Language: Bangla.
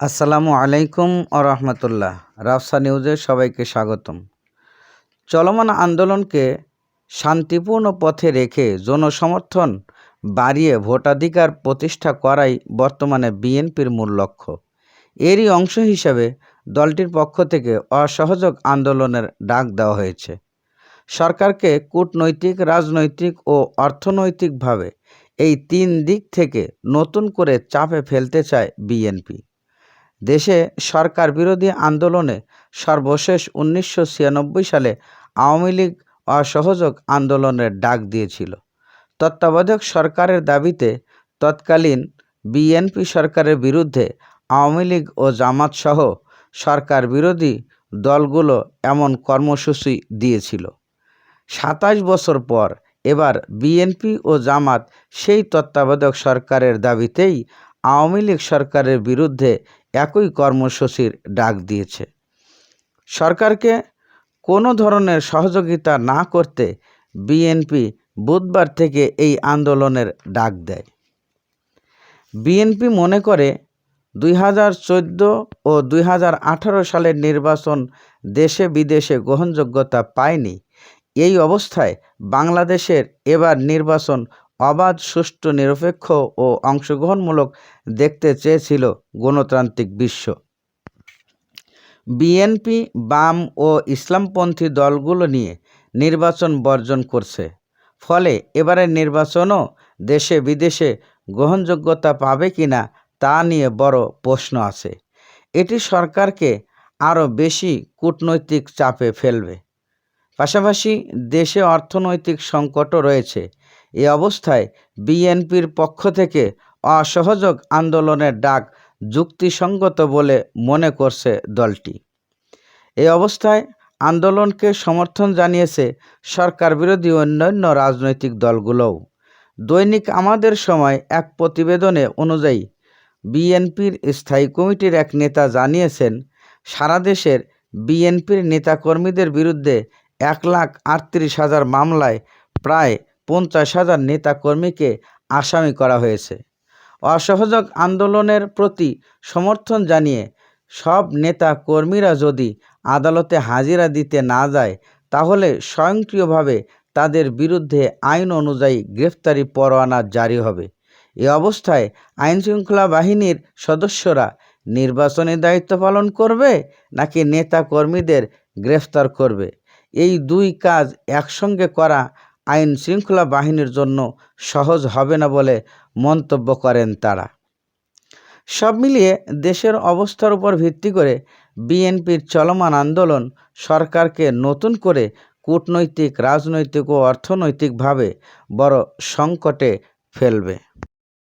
আসসালামু আলাইকুম ও রহমতুল্লাহ। রাফসা নিউজে সবাইকে স্বাগতম। চলমান আন্দোলনকে শান্তিপূর্ণ পথে রেখে জনসমর্থন বাড়িয়ে ভোটাধিকার প্রতিষ্ঠা করাই বর্তমানে বিএনপির মূল লক্ষ্য। এরই অংশ হিসেবে দলটির পক্ষ থেকে অসহযোগ আন্দোলনের ডাক দেওয়া হয়েছে। সরকারকে কূটনৈতিক, রাজনৈতিক ও অর্থনৈতিকভাবে এই তিন দিক থেকে নতুন করে চাপে ফেলতে চায় বিএনপি। দেশে সরকার বিরোধী আন্দোলনে সর্বশেষ উনিশশো ছিয়ানব্বই সালে আওয়ামী লীগ অসহযোগ আন্দোলনের ডাক দিয়েছিল। তত্ত্বাবধায়ক সরকারের দাবিতে তৎকালীন বিএনপি সরকারের বিরুদ্ধে আওয়ামী লীগ ও জামাত সহ সরকার বিরোধী দলগুলো এমন কর্মসূচি দিয়েছিল। সাতাশ বছর পর এবার বিএনপি ও জামাত সেই তত্ত্বাবধায়ক সরকারের দাবিতেই আওয়ামী লীগ সরকারের বিরুদ্ধে একই কর্মসূচির ডাক দিয়েছে। সরকারকে কোনো ধরনের সহযোগিতা না করতে বিএনপি বুধবার থেকে এই আন্দোলনের ডাক দেয়। বিএনপি মনে করে, দুই হাজার চোদ্দ ও দুই হাজার আঠারো সালের নির্বাচন দেশে বিদেশে গ্রহণযোগ্যতা পায়নি। এই অবস্থায় বাংলাদেশের এবার নির্বাচন অবাধ, সুষ্ঠু, নিরপেক্ষ ও অংশগ্রহণমূলক দেখতে চেয়েছিল গণতান্ত্রিক বিশ্ব। বিএনপি, বাম ও ইসলামপন্থী দলগুলো নিয়ে নির্বাচন বর্জন করছে। ফলে এবারের নির্বাচনও দেশে বিদেশে গ্রহণযোগ্যতা পাবে কি না তা নিয়ে বড় প্রশ্ন আছে। এটি সরকারকে আরও বেশি কূটনৈতিক চাপে ফেলবে। পাশাপাশি দেশে অর্থনৈতিক সংকটও রয়েছে। এ অবস্থায় বিএনপির পক্ষ থেকে অসহযোগ আন্দোলনের ডাক যুক্তিসঙ্গত বলে মনে করছে দলটি। এই অবস্থায় আন্দোলনকে সমর্থন জানিয়েছে সরকার বিরোধী অন্যান্য রাজনৈতিক দলগুলোও। দৈনিক আমাদের সময় এক প্রতিবেদনে অনুযায়ী বিএনপির স্থায়ী কমিটির এক নেতা জানিয়েছেন, সারা দেশের বিএনপির নেতাকর্মীদের বিরুদ্ধে এক লাখ আটত্রিশ হাজার মামলায় প্রায় পঞ্চাশ হাজার নেতাকর্মীকে আসামি করা হয়েছে। অসহযোগ আন্দোলনের প্রতি সমর্থন জানিয়ে সব নেতা কর্মীরা যদি আদালতে হাজিরা দিতে না যায়, তাহলে স্বয়ংক্রিয়ভাবে তাদের বিরুদ্ধে আইন অনুযায়ী গ্রেফতারি পরোয়ানা জারি হবে। এ অবস্থায় আইনশৃঙ্খলা বাহিনীর সদস্যরা নির্বাচনী দায়িত্ব পালন করবে নাকি নেতা কর্মীদের গ্রেফতার করবে? এই দুই কাজ একসঙ্গে করা আইন শৃঙ্খলা বাহিনীর জন্য সহজ হবে না বলে মন্তব্য করেন তারা। সব মিলিয়ে দেশের অবস্থার উপর ভিত্তি করে বিএনপির চলমান আন্দোলন সরকারকে নতুন করে কূটনৈতিক, রাজনৈতিক ও অর্থনৈতিকভাবে বড় সংকটে ফেলবে।